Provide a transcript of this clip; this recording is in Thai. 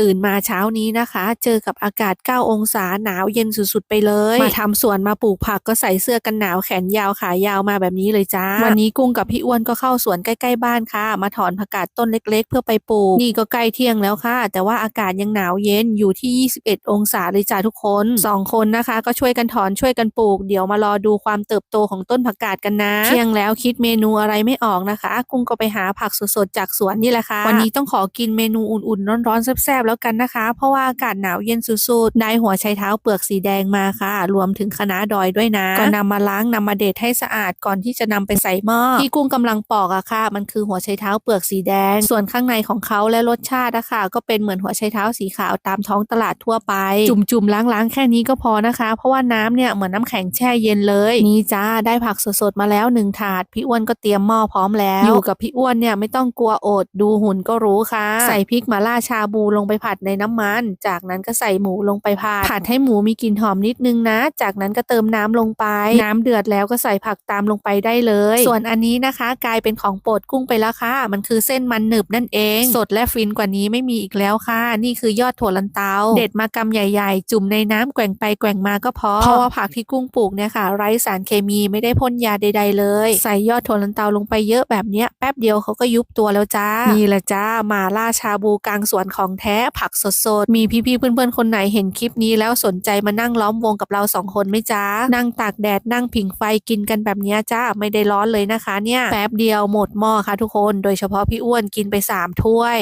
ตื่นมาเช้านี้นะคะ เจอกับอากาศ 9 องศาหนาวเย็นสุดๆไปเลย มาทำสวนมาปลูกผักก็ใส่เสื้อกันหนาวแขนยาวขายาวมาแบบนี้เลยจ้า วันนี้กุ้งกับพี่อ้วนก็เข้าสวนใกล้ๆบ้านค่ะ มาถอนผักกาดต้นเล็กๆ เพื่อไปปลูก นี่ก็ใกล้เที่ยงแล้วค่ะ แต่ว่าอากาศยังหนาวเย็นอยู่ที่ 21 องศาเลยจ้าทุกคนสองคนนะคะ ก็ช่วยกันถอนช่วยกันปลูก เดี๋ยวมารอดูความเติบโตของต้นผักกาดกันนะเที่ยงแล้วคิดเมนูอะไรไม่ออกนะคะ กุ้งก็ไปหาผักสดๆจากสวนนี่แหละค่ะวันนี้ต้องขอกินเมนูอุ่นๆร้อนๆแซ่บๆแล้วกันนะคะ เพราะว่าอากาศหนาวเย็นสุดๆ ได้หัวไชเท้าเปลือกสีแดงมาค่ะ รวมถึงคณะดอยด้วยนะ ก็นำมาล้างนำมาเด็ดให้สะอาดก่อนที่จะนำไปใส่หม้อที่กุ้งกำลังปอกอะค่ะ มันคือหัวไชเท้าเปลือกสีแดง ส่วนข้างในของเขาและรสชาติอะค่ะ ก็เป็นเหมือนหัวไชเท้าสีขาวตามท้องตลาดทั่วไป จุ่มๆล้างๆแค่นี้ก็พอนะคะ เพราะว่าน้ำเนี่ยเหมือนน้ำแข็งแช่เย็นเลยนี่จ้าได้ผักสดๆมาแล้วหนึ่งถาดพี่อ้วนก็เตรียมหม้อพร้อมแล้ว อยู่กับพี่อ้วนเนี่ยไม่ต้องกลัวอดดูหุ่นก็รู้ค่ะ ใส่พริกมาล่าชาบูลงไปผัดในน้ำมัน จากนั้นก็ใส่หมูลงไปผัด ผัดให้หมูมีกลิ่นหอมนิดนึงนะ จากนั้นก็เติมน้ำลงไป น้ำเดือดแล้วก็ใส่ผักตามลงไปได้เลย ส่วนอันนี้นะคะ กลายเป็นของโปรดกุ้งไปแล้วค่ะ มันคือเส้นมันหนึบนั่นเอง สดและฟินกว่านี้ไม่มีอีกแล้วค่ะ นี่คือยอดถั่วลันเตา เด็ดมากำใหญ่ๆ จุ่มในน้ำแกว่งไปแกว่งมาก็พอ เพราะว่าผักที่กุ้งปลูกเนี่ยค่ะ ไร้สารเคมีไม่ได้พ่นยาใด ๆ เลย ใส่ยอดถั่วลันเตาลงไปเยอะแบบเนี้ยแป๊บเดียวเขาก็ยุบตัวแล้วจ้านี่แหละจ้าหมาล่าชาบูกลางสวนของแท้ผักสดๆ มีพี่ๆเพื่อนๆคนไหนเห็นคลิปนี้แล้วสนใจมานั่งล้อมวงกับเราสองคนไหมจ้านั่งตากแดดนั่งผิงไฟกินกันแบบนี้จ้าไม่ได้ร้อนเลยนะคะเนี่ยแป๊บเดียวหมดหม้อค่ะทุกคน โดยเฉพาะพี่อ้วนกินไปสามถ้วย